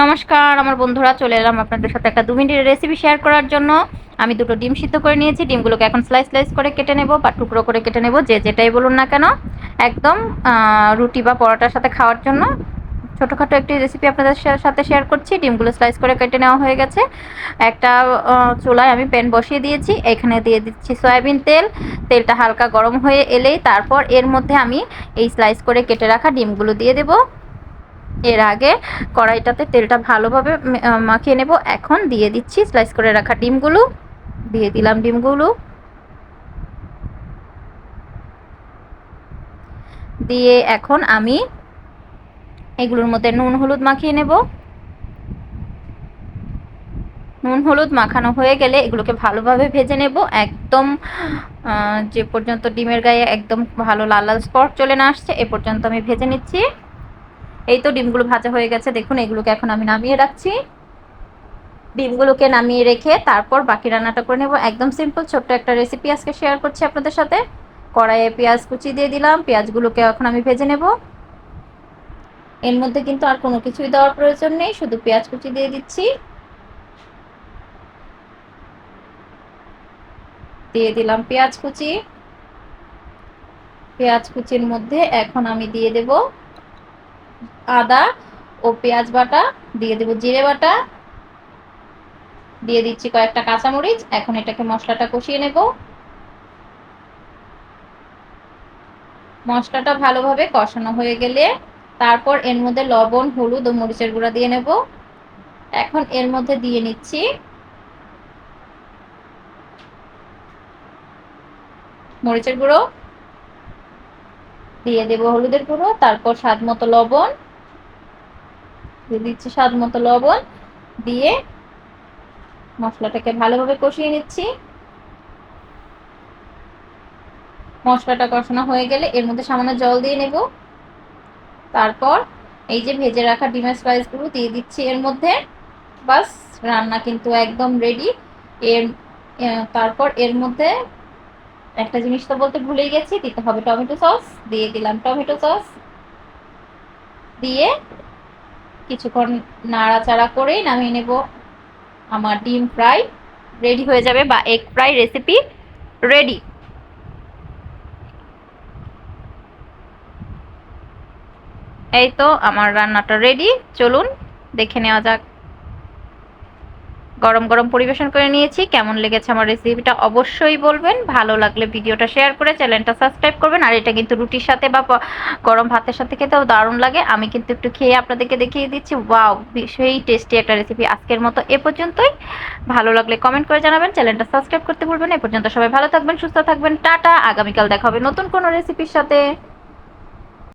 নমস্কার, আমার বন্ধুরা, চলে এলাম আপনাদের সাথে একটা দু মিনিটের রেসিপি শেয়ার করার জন্য। আমি দুটো ডিম সিদ্ধ করে নিয়েছি, ডিমগুলোকে এখন স্লাইস স্লাইস করে কেটে নেব বা টুকরো করে কেটে নেব, যে যেটাই বলুন না কেন। একদম রুটি বা পরোটার সাথে খাওয়ার জন্য। ছোটোখাটো একটি রেসিপি আপনাদের সাথে শেয়ার করছি, ডিমগুলো স্লাইস করে কেটে নেওয়া হয়ে গেছে। একটা চুলায় আমি প্যান বসিয়ে দিয়েছি, এখানে দিয়ে দিচ্ছি সয়াবিন তেল। তেলটা হালকা গরম হয়ে এলেই তারপর এর মধ্যে আমি এই স্লাইস করে কেটে রাখা ডিমগুলো দিয়ে দেবো। এর আগে কড়াইটাতে তেলটা ভালোভাবে মাখিয়ে নেব। এখন দিয়ে দিচ্ছি স্লাইস করে রাখা ডিমগুলো। দিয়ে দিলাম ডিমগুলো। দিয়ে এখন আমি এগুলোর মধ্যে নুন, হলুদ মাখিয়ে নেব। নুন, হলুদ মাখানো হয়ে গেলে এগুলোকে ভালোভাবে ভেজে নেব। একদম যে পর্যন্ত ডিমের গায়ে একদম ভালো লাল লাল স্পট চলে না আসছে, এ পর্যন্ত আমি ভেজে নিচ্ছি। এই তো ডিমগুলো ভাজা হয়ে গেছে। দেখুন, এগুলোকে এখন আমি নামিয়ে রাখছি। ডিমগুলোকে নামিয়ে রেখে তারপর বাকি রান্নাটা করে নেব। একদম সিম্পল ছোট্ট একটা রেসিপি আজকে শেয়ার করছি আপনাদের সাথে। কড়াইয়ে পেঁয়াজ কুচি দিয়ে দিলাম। পেঁয়াজগুলোকে এখন আমি ভেজে নেব। এর মধ্যে কিন্তু আর কোনো কিছুই দেওয়ার প্রয়োজন নেই। শুধু পেঁয়াজ কুচি দিয়ে দিচ্ছি। দিয়ে দিলাম পেঁয়াজ কুচি। পেঁয়াজ কুচির মধ্যে এখন আমি দিয়ে দেব আদা ও পেঁয়াজ বাটা, দিয়ে দেবো জিরে বাটা। দিয়ে দিচ্ছি কয়েকটা কাঁচামরিচ। এখন এটাকে মশলাটা কষিয়ে নেব। মশলাটা ভালোভাবে কষানো হয়ে গেলে তারপর এর মধ্যে লবণ, হলুদ ও মরিচের গুঁড়া দিয়ে নেব। এখন এর মধ্যে দিয়ে নিচ্ছি মরিচের গুঁড়ো। দিয়ে দেব হলুদের গুঁড়ো, তারপর স্বাদ মতো লবণ। দিচ্ছি স্বাদ মতো লবণ দিয়ে মশলাটাকে ভালোভাবে কষিয়ে নিচ্ছি। মশলাটা কষানো হয়ে গেলে এর মধ্যে সামান্য জল দিয়ে নেব। তারপর এই যে ভেজে রাখা ডিমের স্লাইসগুলো দিয়ে দিচ্ছি এর মধ্যে। বাস, রান্না কিন্তু একদম রেডি এর তারপর এর মধ্যে একটা জিনিস তো বলতে ভুলেই গেছি, দিতে হবে টমেটো সস। দিয়ে দিলাম টমেটো সস। দিয়ে কিছুক্ষণ নাড়াচাড়া করেই নামিয়ে নেব। আমার ডিম ফ্রাই রেডি হয়ে যাবে বা এগ ফ্রাই রেসিপি রেডি। এই তো আমার রান্নাটা রেডি। চলুন দেখে নেওয়া যাক। গরম গরম পরিবেশন করে নিয়েছি। কেমন লেগেছে আমার রেসিপিটা অবশ্যই বলবেন। ভালো লাগলে ভিডিওটা শেয়ার করে চ্যানেলটা সাবস্ক্রাইব করবেন। আর এটা কিন্তু রুটির সাথে বা গরম ভাতের সাথে খেতেও দারুণ লাগে। আমি কিন্তু একটু খেয়ে আপনাদেরকে দেখিয়ে দিচ্ছি। ওয়াও সেই টেস্টি একটা রেসিপি আজকের মতো এ পর্যন্তই। ভালো লাগলে কমেন্ট করে জানাবেন। চ্যানেলটা সাবস্ক্রাইব করতে ভুলবেন এ পর্যন্ত সবাই ভালো থাকবেন, সুস্থ থাকবেন। টাটা। আগামীকাল দেখা হবে নতুন কোনো রেসিপির সাথে।